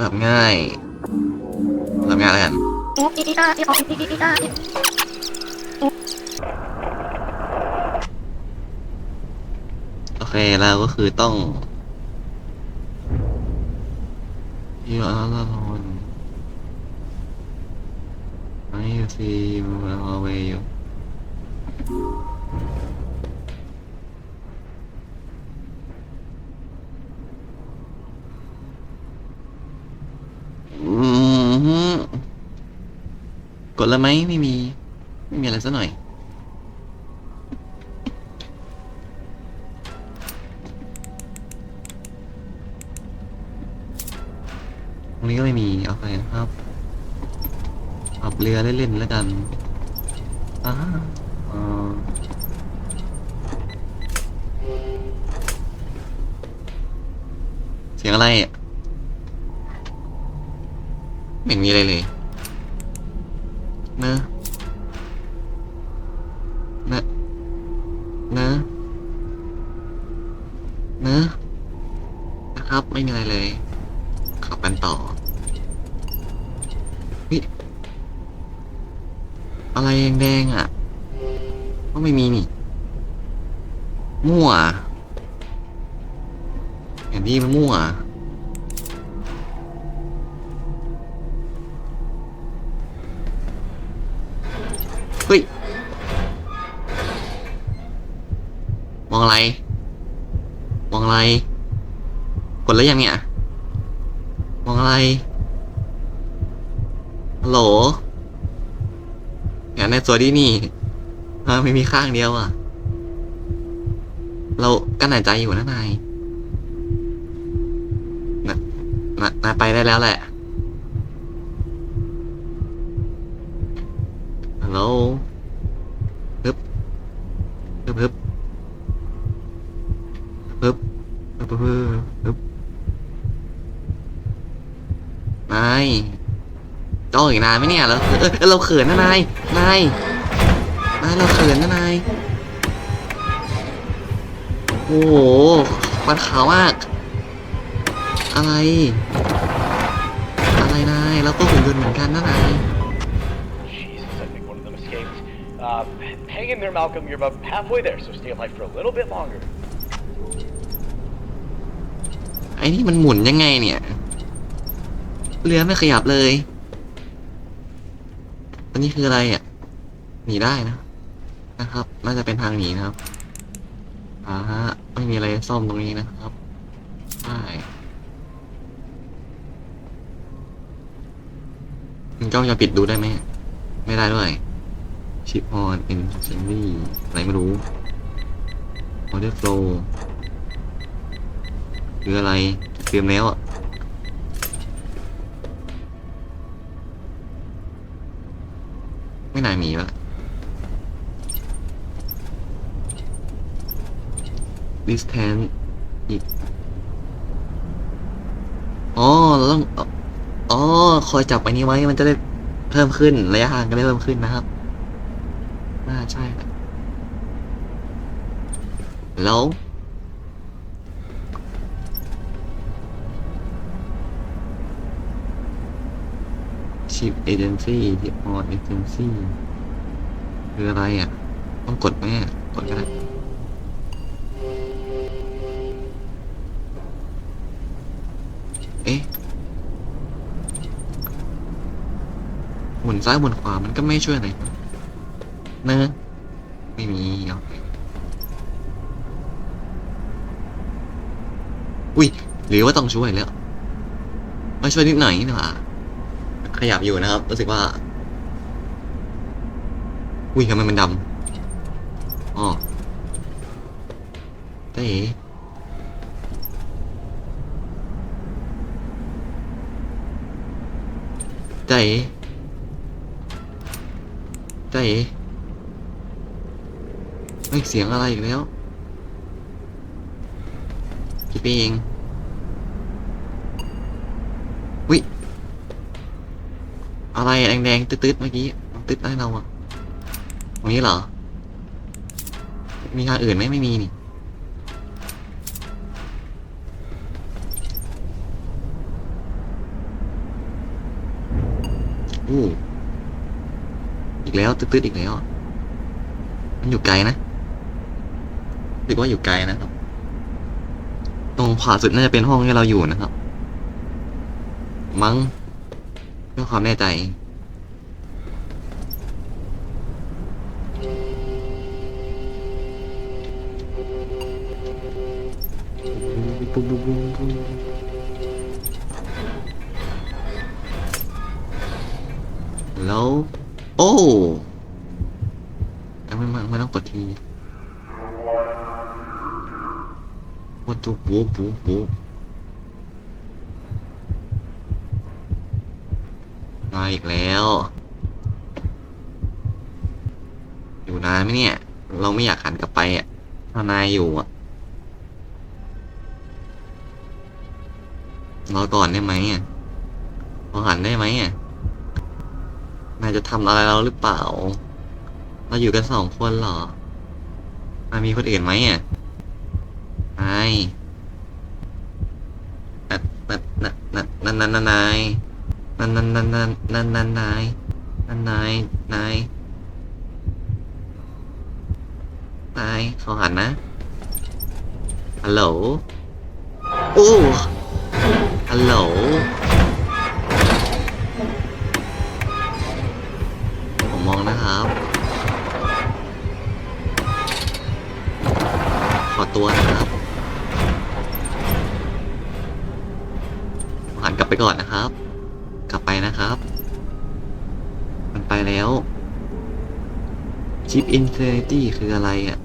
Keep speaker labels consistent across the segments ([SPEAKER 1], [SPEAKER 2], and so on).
[SPEAKER 1] ระดับง่ายระดับง่ายแล้วกันโอเคแล้วก็คือต้องยูอาร์ลอนไอซีมาเอาไว้อยู่ อืม กดแล้วไหมไม่มี ไม่มีอะไรสักหน่อย ตรงนี้ก็ไม่มีโอเคครับขับเรือเล่นๆแล้วกันอ่าอ่าเสียงอะไรอะไม่มีอะไรเลย นะ มองอะไร มองอะไร กดแล้วยังเนี่ย มองอะไร ฮัลโหลอยากในตัวดีนี่ฮะไม่มีข้างเดียวอะ เรากั้นหายใจอยู่นะนายนนะนายไปได้แล้วแหละ ฮัลโหลฮึบฮึบฮึบ ฮึบฮึบฮึบฮึบฮึบนายจ้องอีกนานไหมเนี่ยเราเราเขินนะนายนายนายเราเขินนะนายโอ้โหควันขาวมาก อะไร อะไรนายเราก็หุ่นยนต์เหมือนกันนะนาย
[SPEAKER 2] Jesus, I think one of them escaped. Uh, hang in there, Malcolm. You're about halfway there, so stay alive for a little bit longer.
[SPEAKER 1] ไอ้นี่มันหมุนยังไงเนี่ย เรือไม่ขยับเลย อันนี้คืออะไรอะ หนีได้นะ นะครับ น่าจะเป็นทางหนีนะครับอ่าฮะ ไม่มีอะไรซ่อมตรงนี้นะครับใช่มันก็จะปิดดูได้ไหม ไม่ได้ด้วย ชิปออนเอ็นเซนดี้อะไรไม่รู้ออเดอร์โฟล์ คืออะไรเตรียมแล้วอะไม่น่ามีละ distance อีกอ๋อเราต้องอ๋อ คอยจับอันนี้ไว้ มันจะได้เพิ่มขึ้น ระยะห่างก็ได้เพิ่มขึ้นนะครับ น่าใช่แล้ว ชิปเอเจนซี่ที่ออเอเจนซี่คืออะไรอะ ต้องกดไหมอะกดก็ได้เอ๊ะหมุนซ้ายหมุนขวามันก็ไม่ช่วยอะไรเนอะไม่มีโอเคอุ้ยหรือว่าต้องช่วยแล้ว มาช่วยนิดหน่อยนี่หว่า ขยับอยู่นะครับ รู้สึกว่า อุ้ยทำไมมันดำอ๋อเจ๊เจ๊เจ๊เฮ้ยเสียงอะไรอีกแล้วคิดไปเองอุ้ย อะไรแดงๆตืดๆเมื่อกี้ตืดให้เราอะตรงนี้เหรอ มีทางอื่นไหมไม่มีนี่ออู้อีกแล้วตืดๆอีกแล้ว มันอยู่ไกลนะรู้สึกว่าอยู่ไกลนะครับ ตรงขวาสุดน่าจะเป็นห้องที่เราอยู่นะครับ มั้ง พื่อความแน่ใจแล้วโอ้ไม่ไม่ไม่ต้องกดทีวัตถุปูปูปูมา อีกแล้ว อยู่นานไหมเนี่ย เราไม่อยากหันกลับไปอะถ้านายอยู่อะรอก่อนได้ไหมอะรอหันได้ไหมอะนายจะทำอะไรเราหรือเปล่า เราอยู่กันสองคนเหรอนายมีคนอื่นไหมอะนายนัดนัดนัดนัดนัดนัดนัดนาย นัดนัดนัดนัดนัดนัดนายนัดนายนายนายเขาหันนะฮัลโหลโอ้ฮัลโหลผมมองนะครับ ขอตัวนะครับหันกลับไปก่อนนะครับ นะครับ มันไปแล้วชิปอินฟินิตี้คืออะไรอะ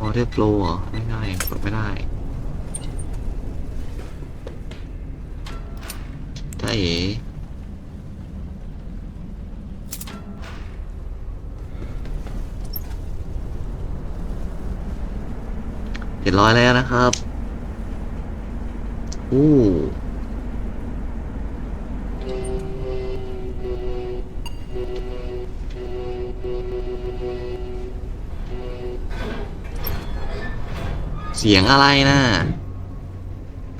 [SPEAKER 1] ออเดอร์โปรเหรอไม่ได้กดไม่ได้ถ้าเอ๋เจ็ดร้อยแล้วนะครับ อู้เสียงอะไรนะ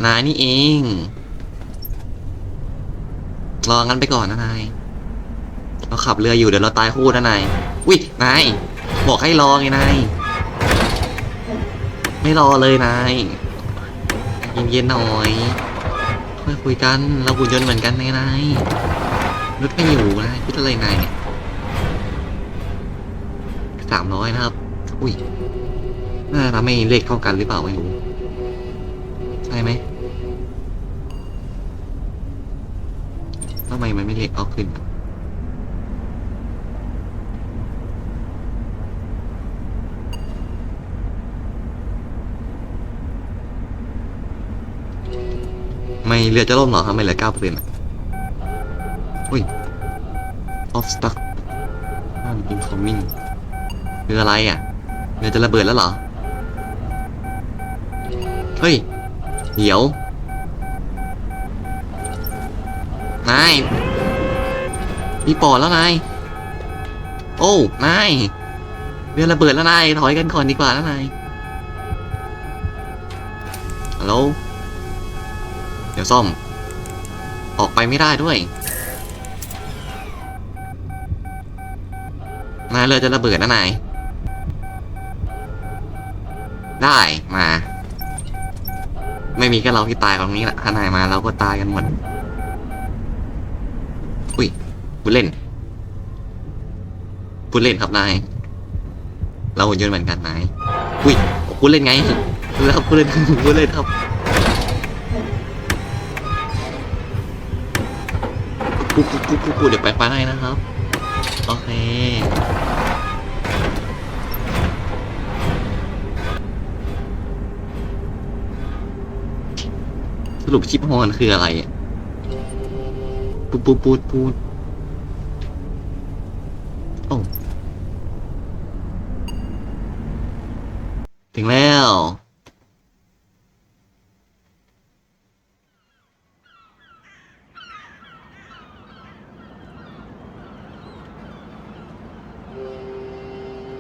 [SPEAKER 1] นายนี่เอง รองั้นไปก่อนนะนาย เราขับเรืออยู่เดี๋ยวเราตายคู่นะนาย อุ้ยนาย บอกให้รอไงนาย ไม่รอเลยนาย เย็นๆหน่อยค่อยคุยกันเราบุญยนต์เหมือนกันไงนายรถไม่อยู่นายคิดอะไรนายเนี่ยสามร้อยนะครับ อุ้ยน่าทำให้เลขเท่ากันหรือเปล่าไม่รู้ใช่ไหมทำไมมันไม่เลขเอาขึ้น ม่เรือจะล่มเหรอทำไมเหลือเก้าเปอร์เซ็นต์อุ้ย off stuck on incoming คืออะไรอะ เรือจะระเบิดแล้วเหรอ เฮ้ย เดี๋ยว นายมีปอดแล้วนาย โอ้ นาย เรือระเบิดแล้วนาย ถอยกันก่อนดีกว่านะนาย ฮัลโหล เดี๋ยวซ่อม ออกไปไม่ได้ด้วยนายเรือจะระเบิดนะนาย ได้มา ไม่มีแค่เราที่ตายตรงนี้แหละถ้านายมาเราก็ตายกันหมด อุ้ยพูดเล่นพูดเล่นครับนาย เราหุ่นยนต์เหมือนกันนาย อุ้ยพูดเล่นไงแล้วพูดเล่นพูดเล่นครับ กูกูกูกูกูเดี๋ยวไปไปให้นะครับ โอเค สรุปชิปฮอนคืออะไรปูดปูดปูดปูดโอ้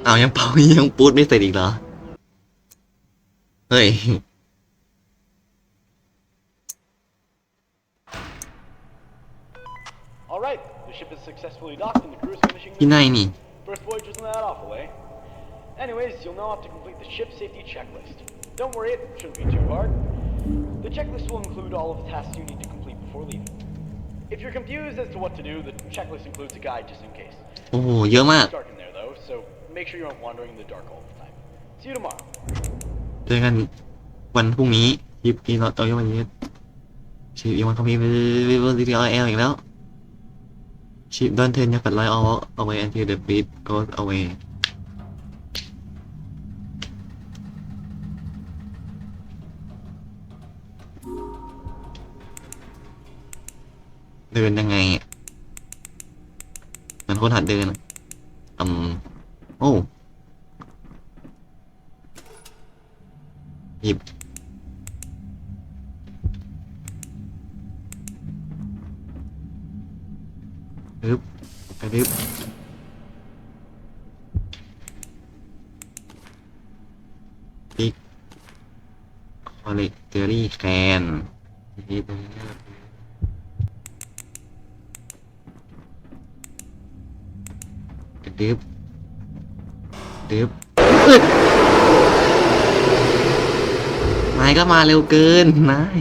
[SPEAKER 1] เอายังเป่ายังปูดไม่เสร็จอีกเหรอ เฮ้ย All right,
[SPEAKER 2] the ship is successfully docked and the crew is finishing.
[SPEAKER 1] ที่ไหนนี่
[SPEAKER 2] First voyage isn't that awful, eh? Anyways, you'll now have to complete the ship safety checklist. Don't worry, it shouldn't be too hard. The checklist will include all of the tasks you need to complete before leaving. If you're confused as to what to do, the checklist includes a guide just in case.
[SPEAKER 1] โอ้โหเยอะมาก
[SPEAKER 2] Start in there though, so make sure you aren't wandering in the dark all the time. See you tomorrow.
[SPEAKER 1] เจอกันวันพรุ่งนี้ยิปอีเราเอายังไงนี้ชีอีวันคอมพิวเตอร์วิวซีทีอเอลอีกแล้วชีดอนเทนยังปัดไลออฟเอาไว้แอนตี้เดอะบีทก็เอาไว้เดินยังไงอะมันคนหัดเดินอะอืม อ้หยิบปึ๊บไปปึ๊บปิกคอลเลกเตอรี่แคนนี่ตรงนี้ดึบดึบ อึดนายก็มาเร็วเกินนาย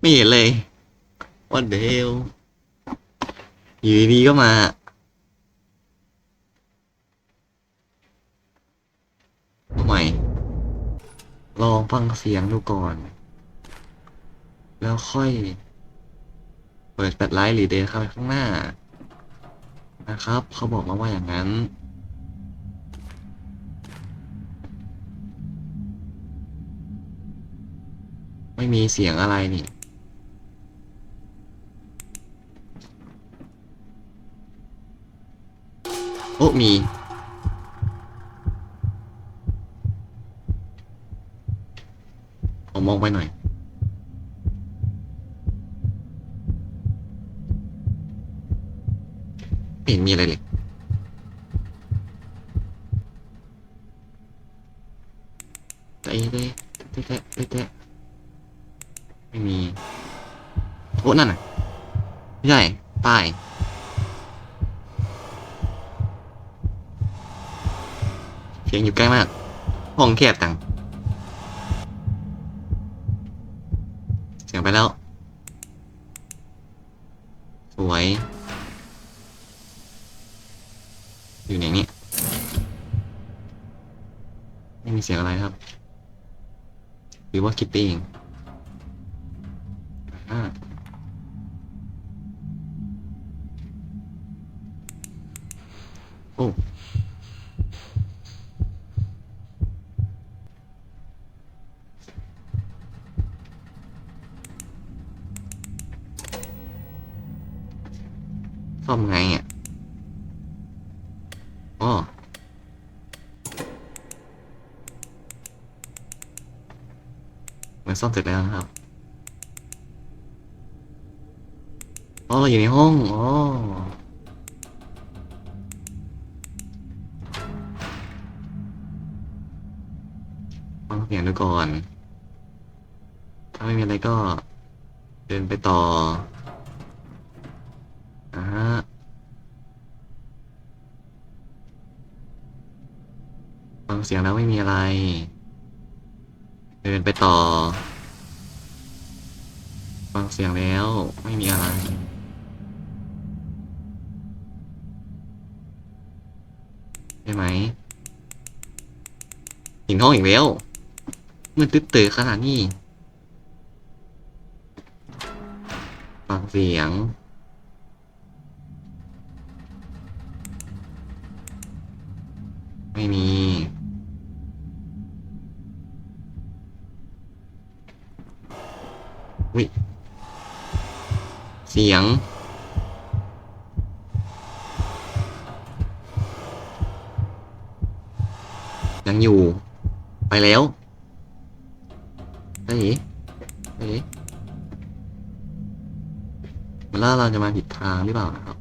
[SPEAKER 1] ไม่เห็นเลยว่าเดวอยู่ดีๆก็มาทำไม ลองฟังเสียงดูก่อน แล้วค่อย เปิดแฟลชไลท์หรือเดินเข้าไปข้างหน้า นะครับ เขาบอกมาว่าอย่างนั้น ไม่มีเสียงอะไรนี่โอ้มี ผมมอง ไปหน่อย เห็นมีอะไรเลยไอ้เต้เต้เต้เต้เต้ไม่มีโอ้นั่นน่ะไม่ใช่ป้ายเสียงอยู่ใกล้มาก ห้องแคบจัง เสียงไป แล้ว สวย อยู่ไหนเนี่ยไม่มีเสียงอะไรครับ หรือว่าคิดเองอ่าโอ้ ซ่อมไงอะอ๋อเหมือนซ่อมเสร็จแล้วนะครับอ๋อเราอยู่ในห้องอ๋อฟังเสียงดูก่อน ถ้าไม่มีอะไรก็ เดินไปต่อ อ่าฮะฟังเสียงแล้วไม่มีอะไร เดินไปต่อ ฟังเสียงแล้วไม่มีอะไรใช่ไหมหินห้องอีกแล้ว มันตึ๊ดเต๋อขนาดนี้ ฟังเสียง ไม่มี วิเสียง ยังอยู่ ไปแล้วเฮ้ยเฮ้ยมันล่าเราจะมาผิดทางหรือเปล่านะครับ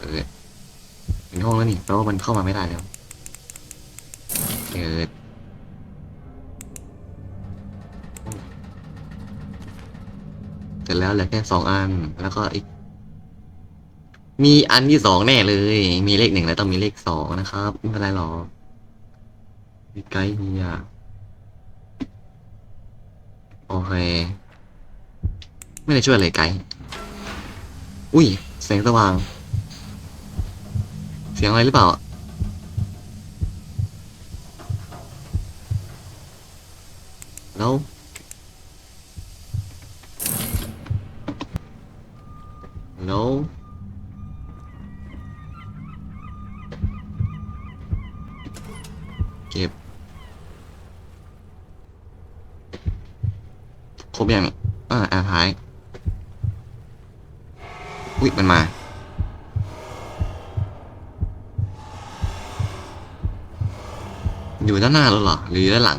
[SPEAKER 1] เออถึงห้อง แล้วนี่แปลว่ามันเข้ามาไม่ได้แล้วเกิดเสร็จแล้วเหลือแค่สองอันแล้วก็อีก มีอันที่สองแน่เลย มีเลขหนึ่งแล้วต้องมีเลขสองนะครับไม่เป็นไรหรอกมีไกด์เฮียโอเค ไม่ได้ช่วยเลยไกด์อุ้ยแสงสว่าง เสียงอะไรหรือเปล่า แล้ว แล้วเก็บ ครบยังอ่าแอ่าท้าย อุ๊ยมันมา อยู่ด้านหน้าเราเหรอ หรือด้านหลัง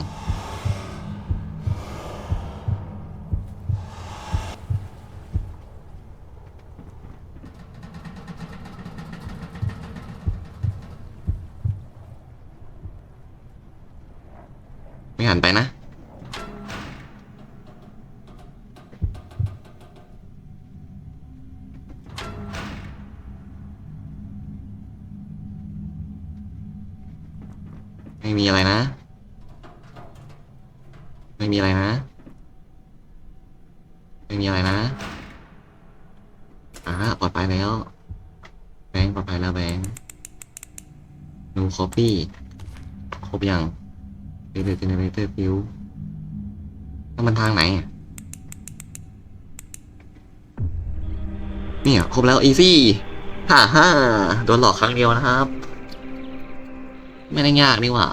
[SPEAKER 1] ไม่หันไปนะ นูคอปปี้ครบยังเดเดเจเนเรเตอร์ฟิวแล้วมันทางไหนอะเนี่ยครบแล้วอีซี่ฮ่าฮ่าโดนหลอกครั้งเดียวนะครับ ไม่ได้ยากนี่หว่า